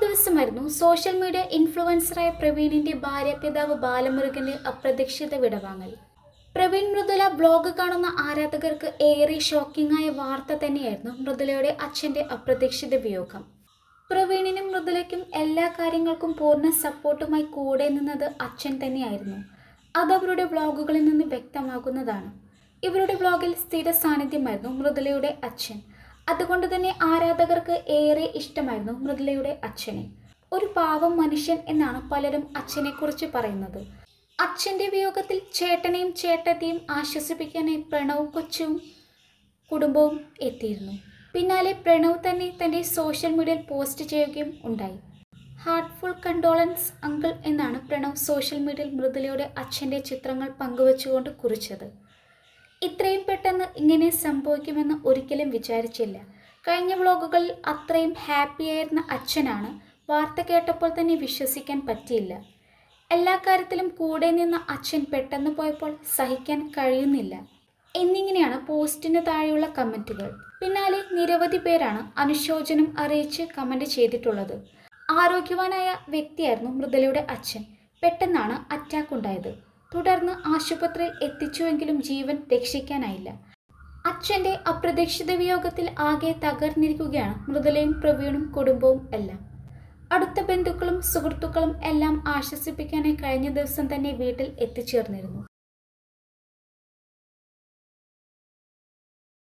ദിവസമായിരുന്നു social media ഇൻഫ്ലുവൻസറായ പ്രവീണിന്റെ ഭാര്യ പിതാവ് ബാലമുരുകന്റെ അപ്രതീക്ഷിത വിടവാങ്ങൽ. പ്രവീൺ മൃദുല ബ്ലോഗ് കാണുന്ന ആരാധകർക്ക് ഏറെ ഷോക്കിംഗ് ആയ വാർത്ത തന്നെയായിരുന്നു മൃദുലയുടെ അച്ഛന്റെ അപ്രതീക്ഷിത വിയോഗം. പ്രവീണിനും മൃദുലയ്ക്കും എല്ലാ കാര്യങ്ങൾക്കും പൂർണ സപ്പോർട്ടുമായി കൂടെ നിന്നത് അച്ഛൻ തന്നെയായിരുന്നു. അത് അവരുടെ വ്ളോഗുകളിൽ നിന്ന് വ്യക്തമാകുന്നതാണ്. ഇവരുടെ വ്ളോഗിൽ സ്ഥിര സാന്നിധ്യമായിരുന്നു മൃദുലയുടെ അച്ഛൻ. അതുകൊണ്ട് തന്നെ ആരാധകർക്ക് ഏറെ ഇഷ്ടമായിരുന്നു മൃദുലയുടെ അച്ഛനെ. ഒരു പാവം മനുഷ്യൻ എന്നാണ് പലരും അച്ഛനെക്കുറിച്ച് പറയുന്നത്. അച്ഛന്റെ വിയോഗത്തിൽ ചേട്ടനെയും ചേട്ടത്തെയും ആശ്വസിപ്പിക്കാനായി പ്രണവ് കൊച്ചും കുടുംബവും എത്തിയിരുന്നു. പിന്നാലെ പ്രണവ് തന്നെ തന്റെ സോഷ്യൽ മീഡിയയിൽ പോസ്റ്റ് ചെയ്യുകയും ഉണ്ടായി. ഹാർട്ട്ഫുൾ കണ്ടോളൻസ് അങ്കിൾ എന്നാണ് പ്രണവ് സോഷ്യൽ മീഡിയയിൽ മൃദുലയുടെ അച്ഛന്റെ ചിത്രങ്ങൾ പങ്കുവച്ചുകൊണ്ട് കുറിച്ചത്. ഇത്രയും പെട്ടെന്ന് ഇങ്ങനെ സംഭവിക്കുമെന്ന് ഒരിക്കലും വിചാരിച്ചില്ല. കഴിഞ്ഞ വ്ളോഗുകളിൽ അത്രയും ഹാപ്പിയായിരുന്ന അച്ഛനാണ് വാർത്ത കേട്ടപ്പോൾ തന്നെ വിശ്വസിക്കാൻ പറ്റിയില്ല. എല്ലാ കാര്യത്തിലും കൂടെ നിന്ന അച്ഛൻ പെട്ടെന്ന് പോയപ്പോൾ സഹിക്കാൻ കഴിയുന്നില്ല. എന്നിങ്ങനെയാണ് പോസ്റ്റിന് താഴെയുള്ള കമന്റുകൾ പിന്നാലെ നിരവധി പേരാണ് അനുശോചനം അറിയിച്ച് കമന്റ് ചെയ്തിട്ടുള്ളത്. ആരോഗ്യവാനായ വ്യക്തിയായിരുന്നു മൃദലയുടെ അച്ഛൻ. പെട്ടെന്നാണ് അറ്റാക്ക് ഉണ്ടായത്. തുടർന്ന് ആശുപത്രിയിൽ എത്തിച്ചുവെങ്കിലും ജീവൻ രക്ഷിക്കാനായില്ല. അച്ഛന്റെ അപ്രതീക്ഷിത വിയോഗത്തിൽ ആകെ തകർന്നിരിക്കുകയാണ് മൃദുലയും പ്രവീണും കുടുംബവും എല്ലാം. അടുത്ത ബന്ധുക്കളും സുഹൃത്തുക്കളും എല്ലാം ആശ്വസിപ്പിക്കാനായി കഴിഞ്ഞ ദിവസം തന്നെ വീട്ടിൽ എത്തിച്ചേർന്നിരുന്നു.